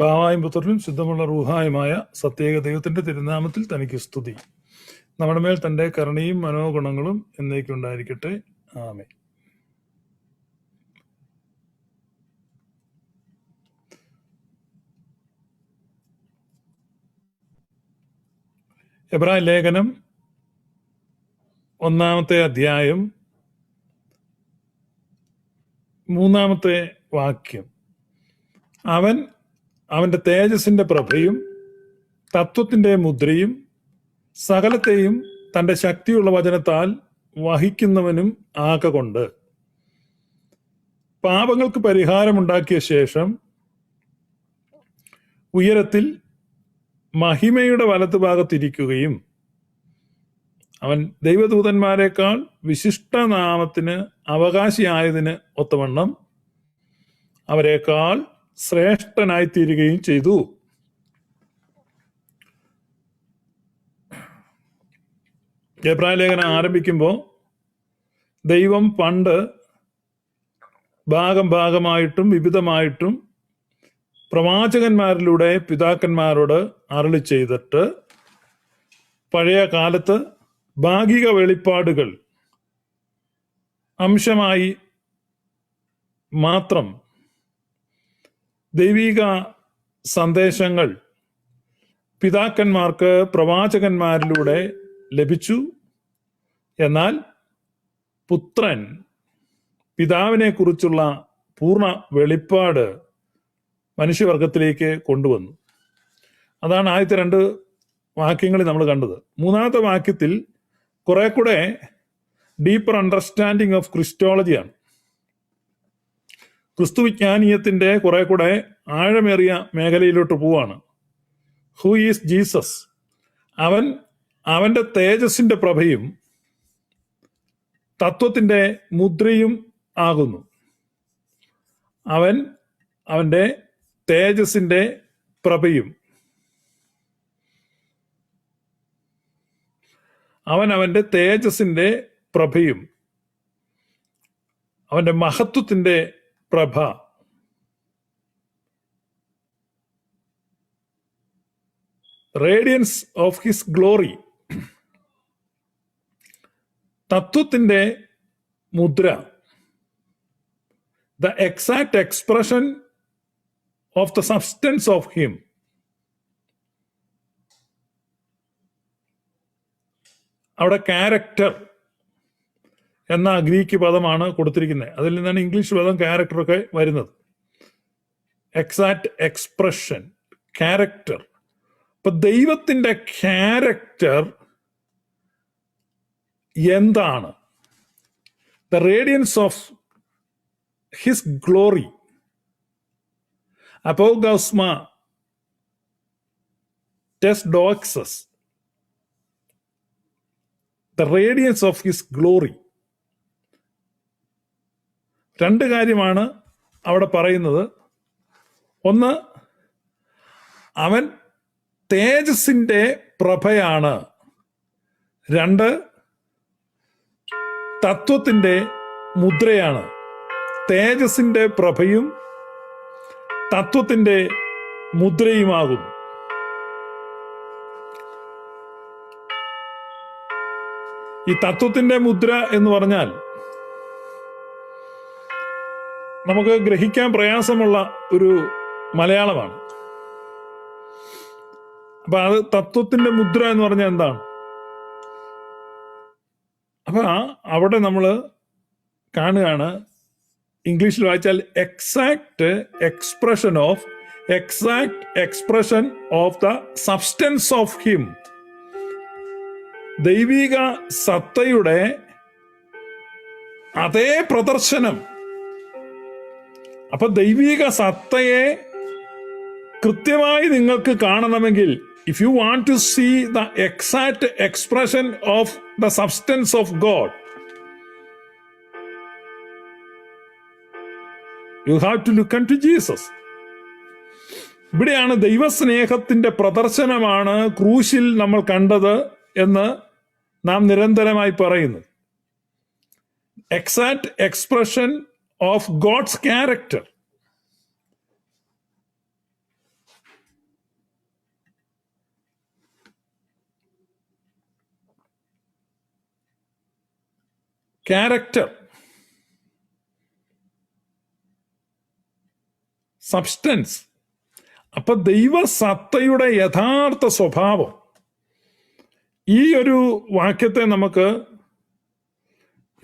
ഭാവായും പുത്രനും ശുദ്ധമുള്ള റൂഹായുമായ സത്യേക ദൈവത്തിന്റെ തിരുനാമത്തിൽ തനിക്ക് സ്തുതി. നമ്മുടെ മേൽ തന്റെ കരുണയും മനോഗുണങ്ങളും എന്നേക്കുണ്ടായിരിക്കട്ടെ ആമേ എബ്രാഹിം ലേഖനം ഒന്നാമത്തെ അധ്യായം മൂന്നാമത്തെ വാക്യം. അവൻ അവന്റെ തേജസ്സിന്റെ പ്രഭയും തത്വത്തിന്റെ മുദ്രയും സകലത്തെയും തന്റെ ശക്തിയുള്ള വചനത്താൽ വഹിക്കുന്നവനും ആകൊണ്ട് പാപങ്ങൾക്ക് പരിഹാരമുണ്ടാക്കിയ ശേഷം ഉയരത്തിൽ മഹിമയുടെ വലത്തുഭാഗത്തിരിക്കുകയും അവൻ ദൈവദൂതന്മാരെക്കാൾ വിശിഷ്ടനാമത്തിന് അവകാശിയായതിന് ഒത്തവണ്ണം അവരെക്കാൾ ശ്രേഷ്ഠനായിത്തീരുകയും ചെയ്തു. ലേഖനം ആരംഭിക്കുമ്പോൾ ദൈവം പണ്ട് ഭാഗം ഭാഗമായിട്ടും വിവിധമായിട്ടും പ്രവാചകന്മാരിലൂടെ പിതാക്കന്മാരോട് അരളി ചെയ്തിട്ട് പഴയ കാലത്ത് ഭാഗിക വെളിപ്പാടുകൾ അംശമായി മാത്രം ദൈവിക സന്ദേശങ്ങൾ പിതാക്കന്മാർക്ക് പ്രവാചകന്മാരിലൂടെ ലഭിച്ചു. എന്നാൽ പുത്രൻ പിതാവിനെ കുറിച്ചുള്ള പൂർണ വെളിപ്പാട് മനുഷ്യവർഗത്തിലേക്ക് കൊണ്ടുവന്നു. അതാണ് ആദ്യത്തെ രണ്ട് വാക്യങ്ങളിൽ നമ്മൾ കണ്ടത്. മൂന്നാമത്തെ വാക്യത്തിൽ കുറെ കൂടെ ഡീപ്പർ അണ്ടർസ്റ്റാൻഡിങ് ഓഫ് ക്രിസ്റ്റോളജിയാണ് ക്രിസ്തു വിജ്ഞാനീയത്തിന്റെ കുറെ കൂടെ ആഴമേറിയ മേഖലയിലോട്ട് പോവാണ്. ഹൂ ഈസ് ജീസസ് അവൻ അവന്റെ തേജസ്സിന്റെ പ്രഭയും തത്വത്തിന്റെ മുദ്രയും ആകുന്നു. അവൻ അവന്റെ തേജസ്സിന്റെ പ്രഭയും. അവൻ അവന്റെ തേജസ്സിന്റെ പ്രഭയും. അവന്റെ മഹത്വത്തിന്റെ പ്രഭ. റേഡിയൻസ് ഓഫ് ഹിസ് ഗ്ലോറി തത്വത്തിന്റെ മുദ്ര. The exact expression of the substance of him അവിടെ ക്യാരക്ടർ എന്ന ഗ്രീക്ക് പദമാണ് കൊടുത്തിരിക്കുന്നത്. അതിൽ നിന്നാണ് ഇംഗ്ലീഷ് പദം ക്യാരക്ടറൊക്കെ വരുന്നത്. എക്സാക്ട് എക്സ്പ്രഷൻ ക്യാരക്ടർ അപ്പൊ ദൈവത്തിന്റെ ക്യാരക്ടർ എന്താണ്? The radiance of his glory അപ്പോഗസ്മ ടെസ് ഡോക്സസ് the radiance of his glory രണ്ട് കാര്യമാണ് അവിടെ പറയുന്നത്. ഒന്ന് അവൻ തേജസിന്റെ പ്രഭയാണ്. രണ്ട് തത്വത്തിന്റെ മുദ്രയാണ്. തേജസിന്റെ പ്രഭയും തത്വത്തിന്റെ മുദ്രയുമാകും. ഈ തത്വത്തിന്റെ മുദ്ര എന്ന് പറഞ്ഞാൽ നമുക്ക് ഗ്രഹിക്കാൻ പ്രയാസമുള്ള ഒരു മലയാളമാണ്. അപ്പൊ അത് തത്വത്തിന്റെ മുദ്ര എന്ന് പറഞ്ഞാൽ എന്താണ്? അപ്പൊ അവിടെ നമ്മൾ കാണുകയാണ് ഇംഗ്ലീഷിൽ വായിച്ചാൽ exact expression of exact expression of the substance of him ദൈവിക സത്തയുടെ അതേ പ്രദർശനം അപ്പൊ ദൈവിക സത്തയെ കൃത്യമായി നിങ്ങൾക്ക് കാണണമെങ്കിൽ if you want to see the exact expression of the substance of God you have to look to Jesus ഇവിടെയാണ് ദൈവസ്നേഹത്തിന്റെ പ്രദർശനമാണ് ക്രൂശിൽ നമ്മൾ കണ്ടത് എന്ന് നാം നിരന്തരമായി പറയുന്നു. Exact expression of God's character character substance അപ്പൊ ദൈവസത്തയുടെ യഥാർത്ഥ സ്വഭാവം. ഈ ഒരു വാക്യത്തെ നമുക്ക്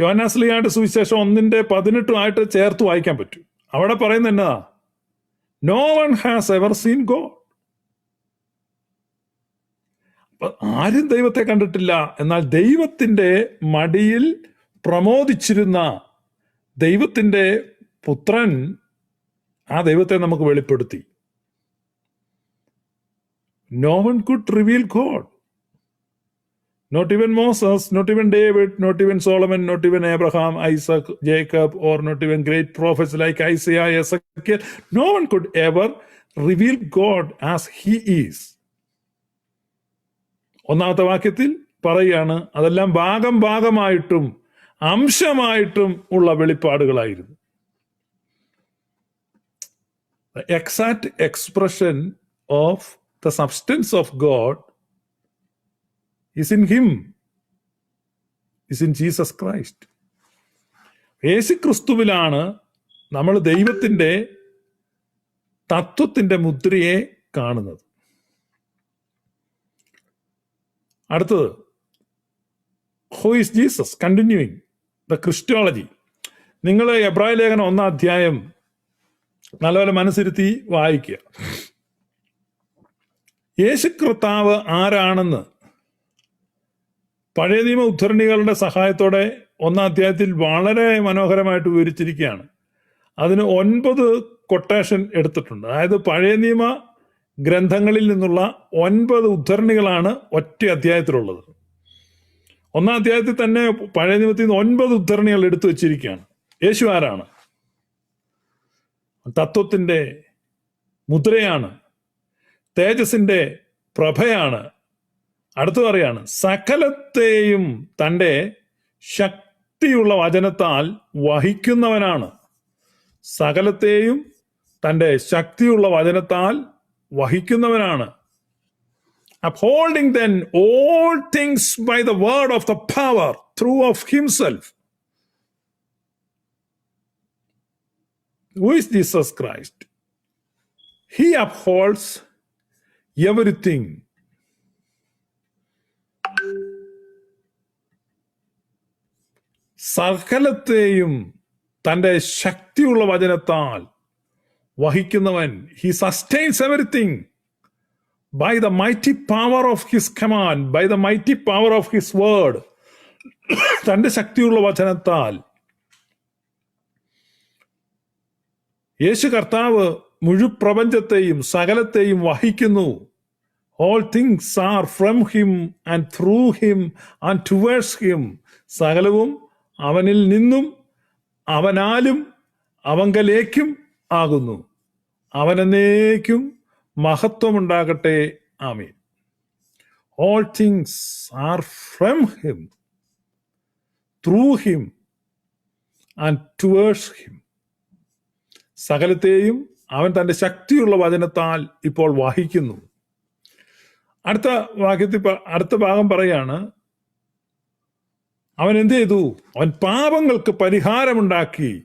യോനാസ്ലിയായിട്ട് സുവിശേഷം ഒന്നിന്റെ പതിനെട്ടുമായിട്ട് ചേർത്ത് വായിക്കാൻ പറ്റും. അവിടെ പറയുന്ന എന്നതാ no one has ever seen God ആരും ദൈവത്തെ കണ്ടിട്ടില്ല. എന്നാൽ ദൈവത്തിന്റെ മടിയിൽ പ്രമോദിച്ചിരുന്ന ദൈവത്തിന്റെ പുത്രൻ ആ ദൈവത്തെ നമുക്ക് വെളിപ്പെടുത്തി. No one could reveal God not even Moses not even David not even Solomon not even Abraham Isaac Jacob or not even great prophets like Isaiah Ezekiel no one could ever reveal God as he is ഒന്നാമത്തെ വാക്യത്തിൽ പറയുകയാണ് അതെല്ലാം ഭാഗം ഭാഗമായിട്ടും അംശമായിട്ടും ഉള്ള വെളിപ്പാടുകളായിരുന്നു. Exact expression of the substance of God is in him is in Jesus Christ യേശു ക്രിസ്തുവിലാണ് നമ്മൾ ദൈവത്തിന്റെ തത്വത്തിന്റെ മുദ്രയെ കാണുന്നത്. അടുത്തത് who is Jesus continuing the Christology നിങ്ങൾ എബ്രായ ലേഖനം ഒന്നാം അധ്യായം നല്ലപോലെ മനസ്സിരുത്തി വായിക്കുക. യേശു കർത്താവ് ആരാണെന്ന്? പഴയ നിയമ ഉദ്ധരണികളുടെ സഹായത്തോടെ ഒന്നാം അധ്യായത്തിൽ വളരെ മനോഹരമായിട്ട് വിവരിച്ചിരിക്കുകയാണ്. അതിന് ഒൻപത് കൊട്ടേഷൻ എടുത്തിട്ടുണ്ട്. അതായത് പഴയ നിയമ ഗ്രന്ഥങ്ങളിൽ നിന്നുള്ള ഒൻപത് ഉദ്ധരണികളാണ് ഒറ്റ അധ്യായത്തിലുള്ളത്. ഒന്നാം അധ്യായത്തിൽ തന്നെ പഴയ നിയമത്തിൽ നിന്ന് ഒൻപത് ഉദ്ധരണികൾ എടുത്തു വച്ചിരിക്കുകയാണ്. യേശു ആരാണ്? തത്വത്തിന്റെ മുദ്രയാണ്. തേജസിന്റെ പ്രഭയാണ്. അടുത്തു പറയാണ് സകലത്തെയും തന്റെ ശക്തിയുള്ള വചനത്താൽ വഹിക്കുന്നവനാണ് സകലത്തെയും തന്റെ ശക്തിയുള്ള വചനത്താൽ വഹിക്കുന്നവനാണ് upholding then all things by the word of the power through of himself who is jesus christ he upholds everything സകലത്തെയും തന്റെ ശക്തിയുള്ള വചനത്താൽ വഹിക്കുന്നവൻ. He sustains everything by the mighty power of his command by the mighty power of his word തന്റെ ശക്തിയുള്ള വചനത്താൽ. യേശു കർത്താവ് മുഴുപ്രപഞ്ചത്തെയും സകലത്തെയും വഹിക്കുന്നു. All things are from him and through him and towards him സകലവും അവനിൽ നിന്നും അവനാലും അവങ്കലേക്കും ആകുന്നു. അവനെന്നേക്കും മഹത്വമുണ്ടാകട്ടെ. ആമീൻ. All things are from him through him and towards him സകലത്തെയും അവൻ തന്റെ ശക്തിയുള്ള വചനത്താൽ ഇപ്പോൾ വഹിക്കുന്നു. അടുത്ത വാക്യത്തിൽ അടുത്ത ഭാഗം പറയാണ് അവൻ എന്ത് ചെയ്തു? അവൻ പാപങ്ങൾക്ക് പരിഹാരമുണ്ടാക്കി.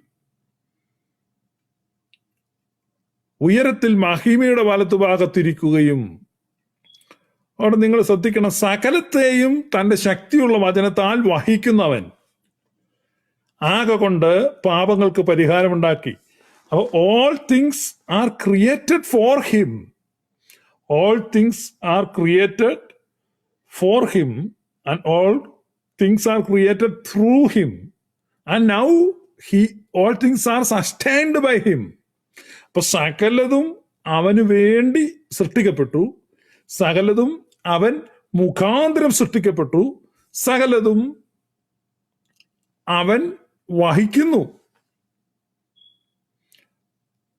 ഉയരത്തിൽ മഹിമയുടെ വലത്തുഭാഗത്തിരിക്കുകയും അവിടെ നിങ്ങൾ ശ്രദ്ധിക്കണം സകലത്തെയും തന്റെ ശക്തിയുള്ള വചനത്താൽ വഹിക്കുന്നവൻ. ആകെ കൊണ്ട് പാപങ്ങൾക്ക് പരിഹാരമുണ്ടാക്കി. അപ്പോൾ all things are created for him all things are created for him and all things are created through him and now he all things are sustained by him അപ്പൊ സകലതും അവന് വേണ്ടി സൃഷ്ടിക്കപ്പെട്ടു. സകലതും അവൻ മുഖാന്തരം സൃഷ്ടിക്കപ്പെട്ടു. സകലതും അവൻ വഹിക്കുന്നു.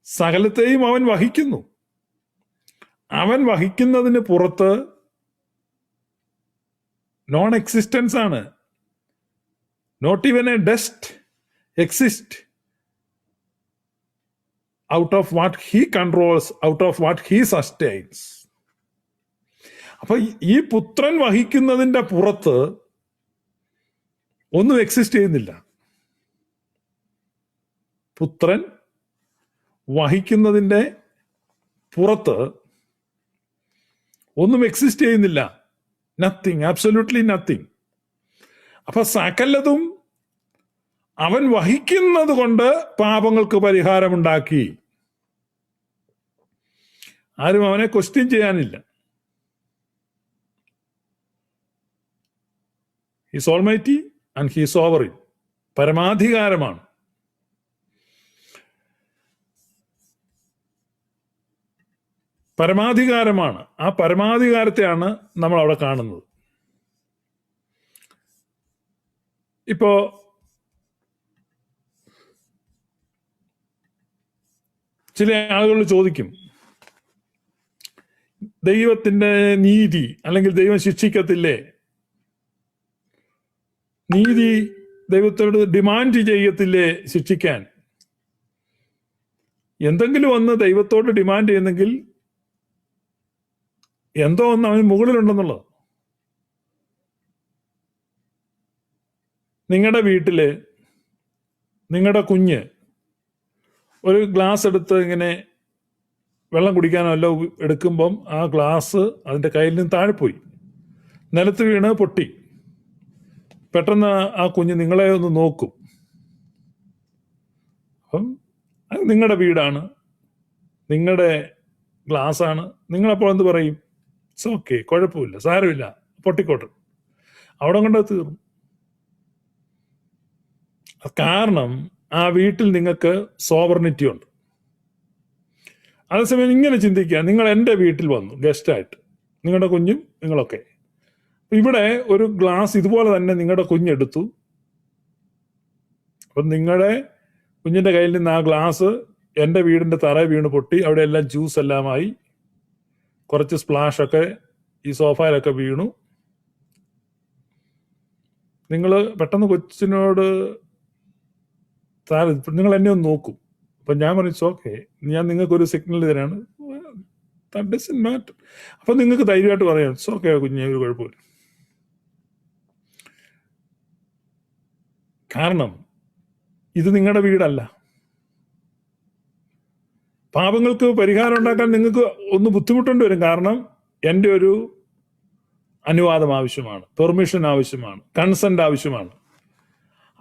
സകലത്തെയും അവൻ വഹിക്കുന്നു. അവൻ വഹിക്കുന്നതിന് പുറത്ത് നോൺ എക്സിസ്റ്റൻസ് ആണ്. Not even a dust exist out of what he controls out of what he sustains അപ്പൊ ഈ- പുത്രൻ വഹിക്കുന്നതിന്റെ പുറത്ത് ഒന്നും എക്സിസ്റ്റ് ചെയ്യുന്നില്ല. പുത്രൻ വഹിക്കുന്നതിന്റെ പുറത്ത് ഒന്നും എക്സിസ്റ്റ് ചെയ്യുന്നില്ല. നത്തിങ് ആബ്സൊല്യൂട്ട്ലി നത്തിങ് അപ്പൊ സകലതും അവൻ വഹിക്കുന്നത് കൊണ്ട് പാപങ്ങൾക്ക് പരിഹാരമുണ്ടാക്കി. ആരും അവനെ ക്വസ്റ്റ്യൻ ചെയ്യാനില്ല. His almighty and his sovereign പരമാധികാരമാണ്. പരമാധികാരമാണ്. ആ പരമാധികാരത്തെയാണ് നമ്മൾ അവിടെ കാണുന്നത്. ഇപ്പോ ചില ആളുകൾ ചോദിക്കും ദൈവത്തിന്റെ നീതി അല്ലെങ്കിൽ ദൈവം ശിക്ഷിക്കത്തില്ലേ? നീതി ദൈവത്തോട് ഡിമാൻഡ് ചെയ്യത്തില്ലേ ശിക്ഷിക്കാൻ? എന്തെങ്കിലും ഒന്ന് ദൈവത്തോട് ഡിമാൻഡ് ചെയ്യുന്നെങ്കിൽ എന്തോ ഒന്ന് അവന് മുകളിലുണ്ടെന്നുള്ളത്. നിങ്ങളുടെ വീട്ടിൽ നിങ്ങളുടെ കുഞ്ഞ് ഒരു ഗ്ലാസ് എടുത്ത് ഇങ്ങനെ വെള്ളം കുടിക്കാനോ അല്ല എടുക്കുമ്പം ആ ഗ്ലാസ് അതിന്റെ കയ്യിൽ നിന്ന് താഴെ പോയി. നിലത്ത് വീണ് പൊട്ടി. പെട്ടെന്ന് ആ കുഞ്ഞ് നിങ്ങളെ ഒന്ന് നോക്കും. അപ്പം നിങ്ങളുടെ വീടാണ്. നിങ്ങളുടെ ഗ്ലാസ്സാണ്. നിങ്ങളപ്പോൾ എന്ത് പറയും? ഇറ്റ്സ് ഓക്കെ കുഴപ്പമില്ല സാരമില്ല പൊട്ടിക്കോട്ടെ. അവിടെ കൊണ്ട് തീർന്നു. കാരണം ആ വീട്ടിൽ നിങ്ങൾക്ക് സോവർണിറ്റി ഉണ്ട്. അതേസമയം ഇങ്ങനെ ചിന്തിക്കുക നിങ്ങൾ എന്റെ വീട്ടിൽ വന്നു ഗസ്റ്റായിട്ട് നിങ്ങളുടെ കുഞ്ഞും നിങ്ങളൊക്കെ. ഇവിടെ ഒരു ഗ്ലാസ് ഇതുപോലെ തന്നെ നിങ്ങളുടെ കുഞ്ഞെടുത്തു. അപ്പം നിങ്ങളുടെ കുഞ്ഞിന്റെ കയ്യിൽ നിന്ന് ആ ഗ്ലാസ് എന്റെ വീടിന്റെ തറ വീണ് പൊട്ടി അവിടെ എല്ലാം ജ്യൂസ് എല്ലാമായി കുറച്ച് സ്പ്ലാഷ് ഒക്കെ ഈ സോഫയിലൊക്കെ വീണു. നിങ്ങൾ പെട്ടെന്ന് കൊച്ചിനോട് നിങ്ങൾ എന്നെ ഒന്ന് നോക്കും. അപ്പൊ ഞാൻ പറഞ്ഞു ഓക്കെ ഞാൻ നിങ്ങൾക്ക് ഒരു സിഗ്നൽ തരാണ്. മാറ്റർ അപ്പൊ നിങ്ങൾക്ക് ധൈര്യമായിട്ട് പറയാം ഇറ്റ്സ് ഓക്കെ കുഞ്ഞെ ഒരു കുഴപ്പമില്ല. കാരണം ഇത് നിങ്ങളുടെ വീടല്ല. പാപങ്ങൾക്ക് പരിഹാരം ഉണ്ടാക്കാൻ നിങ്ങൾക്ക് ഒന്ന് ബുദ്ധിമുട്ടേണ്ടി വരും. കാരണം എന്റെ ഒരു അനുവാദം ആവശ്യമാണ്. പെർമിഷൻ ആവശ്യമാണ്. കൺസെന്റ് ആവശ്യമാണ്.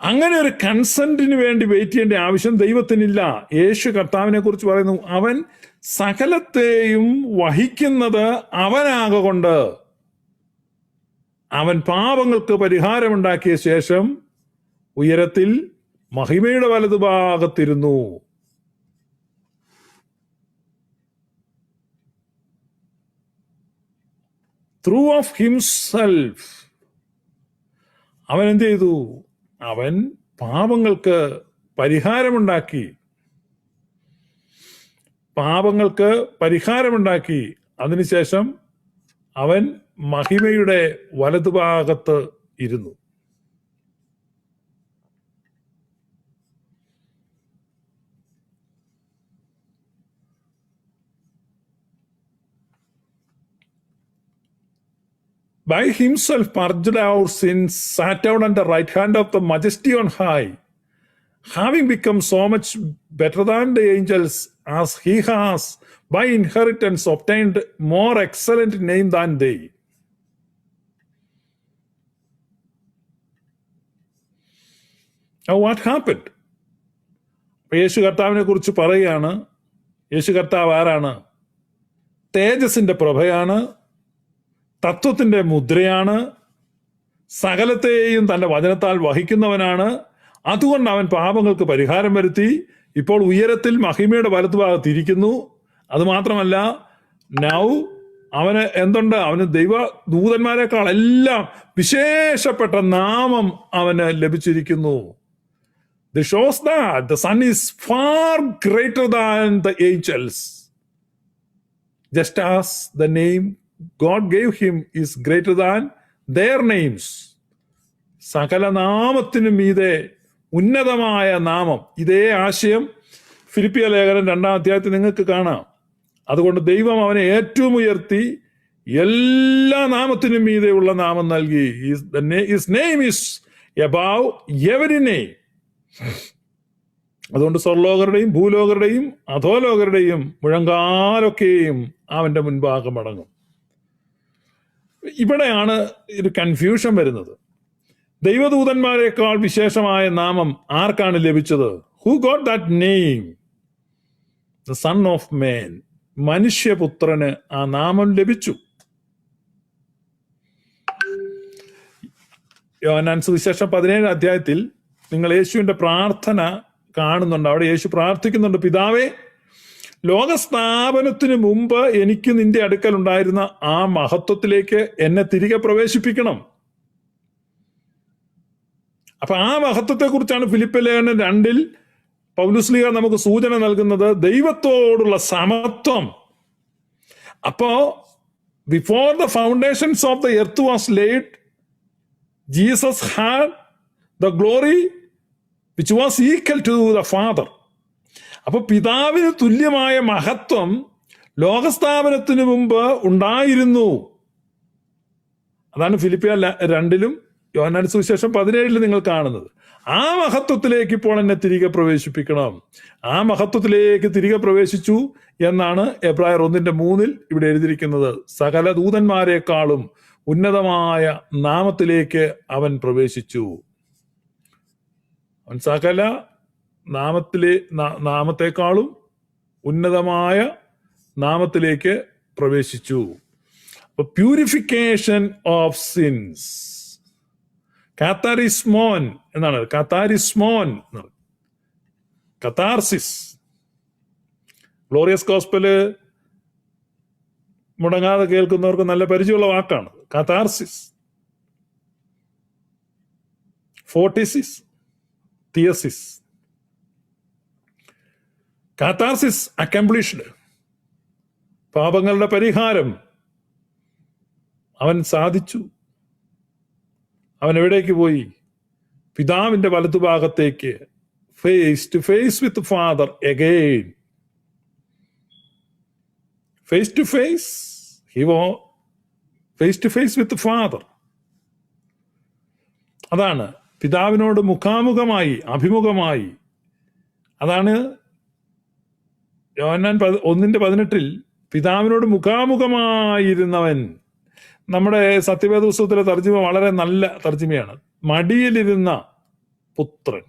അങ്ങനെ ഒരു കൺസെന്റിന് വേണ്ടി വെയിറ്റ് ചെയ്യേണ്ട ആവശ്യം ദൈവത്തിനില്ല. യേശു കർത്താവിനെ കുറിച്ച് പറയുന്നു അവൻ സകലത്തെയും വഹിക്കുന്നത് അവനാകൊണ്ട് അവൻ പാപങ്ങൾക്ക് പരിഹാരമുണ്ടാക്കിയ ശേഷം ഉയരത്തിൽ മഹിമയുടെ വലതുഭാഗത്തിരുന്നു. ത്രൂ ഓഫ് ഹിംസെൽഫ് അവൻ എന്ത് ചെയ്തു? അവൻ പാപങ്ങൾക്ക് പരിഹാരമുണ്ടാക്കി. പാപങ്ങൾക്ക് പരിഹാരമുണ്ടാക്കി. അതിനുശേഷം അവൻ മഹിമയുടെ വലതുഭാഗത്ത് ഇരുന്നു. By himself sins, sat down at the right hand of the majesty on high, having become so much better than the angels, as he has by inheritance obtained more excellent name than they. Now what happened? യേശു കർത്താവിനെ കുറിച്ച് പറയുകയാണ് യേശു കർത്താവ് ആരാണ് തേജസിന്റെ പ്രഭയാണ് തത്വത്തിന്റെ മുദ്രയാണ്. സകലത്തെയും തന്റെ വചനത്താൽ വഹിക്കുന്നവനാണ്. അതുകൊണ്ട് അവൻ പാപങ്ങൾക്ക് പരിഹാരം വരുത്തി. ഇപ്പോൾ ഉയരത്തിൽ മഹിമയുടെ വലത്തുഭാഗത്ത് ഇരിക്കുന്നു അതുമാത്രമല്ല നൗ അവന് എന്തുണ്ട്? അവന് ദൈവ ദൂതന്മാരെക്കാൾ എല്ലാം വിശേഷപ്പെട്ട നാമം അവന് ലഭിച്ചിരിക്കുന്നു. The shows that the son is far greater than the angels just as the name God gave him is greater than their names. സകല നാമത്തിനും മീതെ ഉന്നതമായ നാമം. ഇതേ ആശയം ഫിലിപ്പിയ ലേഖനം രണ്ടാം അധ്യായത്തിൽ നിങ്ങൾക്ക് കാണാം. അതുകൊണ്ട് ദൈവം അവനെ ഏറ്റവും ഉയർത്തി എല്ലാ നാമത്തിനും മീതെയുള്ള നാമം നൽകി. His name is above every name അതുകൊണ്ട് സ്വർലോകരുടെയും ഭൂലോകരുടെയും അധോലോകരുടെയും മുഴങ്കാലൊക്കെയും അവന്റെ മുൻപാകെ ഇവിടെയാണ് ഒരു കൺഫ്യൂഷൻ വരുന്നത്. ദൈവദൂതന്മാരെക്കാൾ വിശേഷമായ നാമം ആർക്കാണ് ലഭിച്ചത്? Who got that name the son of man മനുഷ്യപുത്രന് ആ നാമം ലഭിച്ചു. യോനാൻ സുവിശേഷം പതിനേഴ് അധ്യായത്തിൽ നിങ്ങൾ യേശുവിന്റെ പ്രാർത്ഥന കാണുന്നുണ്ട്. അവിടെ യേശു പ്രാർത്ഥിക്കുന്നുണ്ട്. പിതാവേ ലോകസ്ഥാപനത്തിന് മുമ്പ് എനിക്ക് നിന്റെ അടുക്കൽ ഉണ്ടായിരുന്ന ആ മഹത്വത്തിലേക്ക് എന്നെ തിരികെ പ്രവേശിപ്പിക്കണം. അപ്പൊ ആ മഹത്വത്തെ കുറിച്ചാണ് ഫിലിപ്പ് ലേഖനം രണ്ടിൽ പൗലുസ്ലിക നമുക്ക് സൂചന നൽകുന്നത് ദൈവത്തോടുള്ള സമത്വം. അപ്പോ before the foundations of the earth was laid Jesus had the glory which was equal to the father അപ്പൊ പിതാവിന് തുല്യമായ മഹത്വം ലോകസ്ഥാപനത്തിന് മുമ്പ് ഉണ്ടായിരുന്നു. അതാണ് ഫിലിപ്പിയ രണ്ടിലും യോഹന്നാൻ സുവിശേഷം പതിനേഴിൽ നിങ്ങൾ കാണുന്നത്. ആ മഹത്വത്തിലേക്ക് ഇപ്പോൾ എന്നെ തിരികെ പ്രവേശിപ്പിക്കണം. ആ മഹത്വത്തിലേക്ക് തിരികെ പ്രവേശിച്ചു എന്നാണ് എബ്രായർ ഒന്നിന്റെ മൂന്നിൽ ഇവിടെ എഴുതിയിരിക്കുന്നത്. സകല ദൂതന്മാരെക്കാളും ഉന്നതമായ നാമത്തിലേക്ക് അവൻ പ്രവേശിച്ചു. അവൻ സകല നാമത്തിലെ നാമത്തെക്കാളും ഉന്നതമായ നാമത്തിലേക്ക് പ്രവേശിച്ചു. അപ്പൊ പ്യൂരിഫിക്കേഷൻ ഓഫ് സിൻസ് കാത്താരിസ്മോൻ എന്നാണ്. കാത്താരിസ്മോൻ എന്നാണ്. കത്താർസിസ് ഗ്ലോറിയസ് ഗോസ്പൽ മുടങ്ങാതെ കേൾക്കുന്നവർക്ക് നല്ല പരിചയമുള്ള വാക്കാണ്. കഥാർസിസ് ഫോർട്ടിസിസ് തിയസിസ് കാത്താർസിസ് അക്കംപ്ലിഷ്ഡ്. പാപങ്ങളുടെ പരിഹാരം. അവൻ സാധിച്ചു. അവൻ എവിടേക്ക് പോയി? പിതാവിന്റെ വലതുഭാഗത്തേക്ക് face to face with father again face to face he was face to face with father അതാണ്. പിതാവിനോട് മുഖാമുഖമായി അഭിമുഖമായി. അതാണ് യോഹന്നാൻ പതി- ഒന്നിന്റെ പതിനെട്ടിൽ പിതാവിനോട് മുഖാമുഖമായിരുന്നവൻ. നമ്മുടെ സത്യവേദ പുസ്തകത്തിലെ തർജിമ വളരെ നല്ല തർജിമയാണ്. മടിയിലിരുന്ന പുത്രൻ.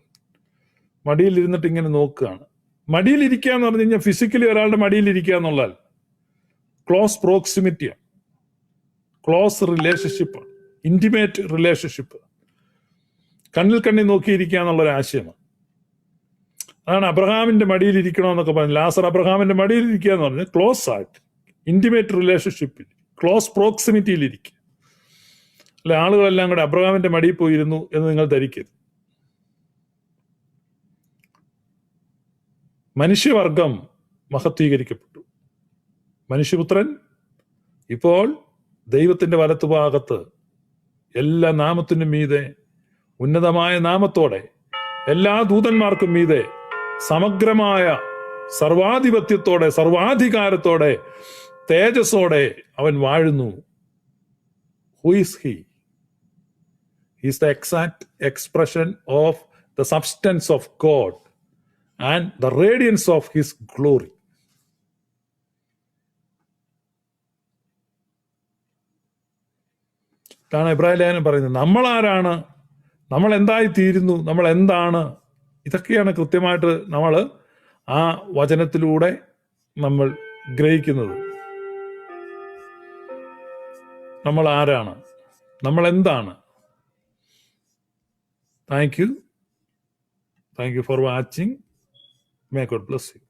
മടിയിലിരുന്നിട്ട് ഇങ്ങനെ നോക്കുകയാണ്. മടിയിലിരിക്കുക എന്ന് പറഞ്ഞു കഴിഞ്ഞാൽ ഫിസിക്കലി ഒരാളുടെ മടിയിലിരിക്കുക എന്നുള്ളാൽ ക്ലോസ് പ്രോക്സിമിറ്റിയാണ് ക്ലോസ് റിലേഷൻഷിപ്പാണ് ഇന്റിമേറ്റ് റിലേഷൻഷിപ്പ് കണ്ണിൽ കണ്ണിൽ നോക്കിയിരിക്കുക എന്നുള്ള ഒരു ആശയമാണ് അതാണ് അബ്രഹാമിന്റെ മടിയിൽ ഇരിക്കണമെന്നൊക്കെ പറഞ്ഞു ലാസർ അബ്രഹാമിന്റെ മടിയിൽ ഇരിക്കുക എന്ന് പറഞ്ഞാൽ ക്ലോസ് ആയിട്ട് ഇന്റിമേറ്റ് റിലേഷൻഷിപ്പിൽ ക്ലോസ് പ്രോക്സിമിറ്റിയിൽ ഇരിക്കുക. അല്ലെ ആളുകളെല്ലാം കൂടെ അബ്രഹാമിന്റെ മടിയിൽ പോയിരുന്നു എന്ന് നിങ്ങൾ ധരിക്കരുത്. മനുഷ്യവർഗം മഹത്വീകരിക്കപ്പെട്ടു. മനുഷ്യപുത്രൻ ഇപ്പോൾ ദൈവത്തിന്റെ വലത്തുഭാഗത്ത് എല്ലാ നാമത്തിനും മീതെ ഉന്നതമായ നാമത്തോടെ എല്ലാ ദൂതന്മാർക്കും മീതെ സമഗ്രമായ സർവാധിപത്യത്തോടെ സർവാധികാരത്തോടെ തേജസ്സോടെ അവൻ വാഴുന്നു. Who is he is the exact expression of the substance of God and the radiance of his glory ഇതാണ് ഇബ്രാഹിം ലേഖനം പറയുന്നത്. നമ്മൾ ആരാണ് നമ്മൾ എന്തായി തീരുന്നു നമ്മൾ എന്താണ് ഇതൊക്കെയാണ് കൃത്യമായിട്ട് നമ്മൾ ആ വചനത്തിലൂടെ നമ്മൾ ഗ്രഹിക്കുന്നത്. നമ്മൾ ആരാണ്? നമ്മൾ എന്താണ്? Thank you thank you for watching may God bless you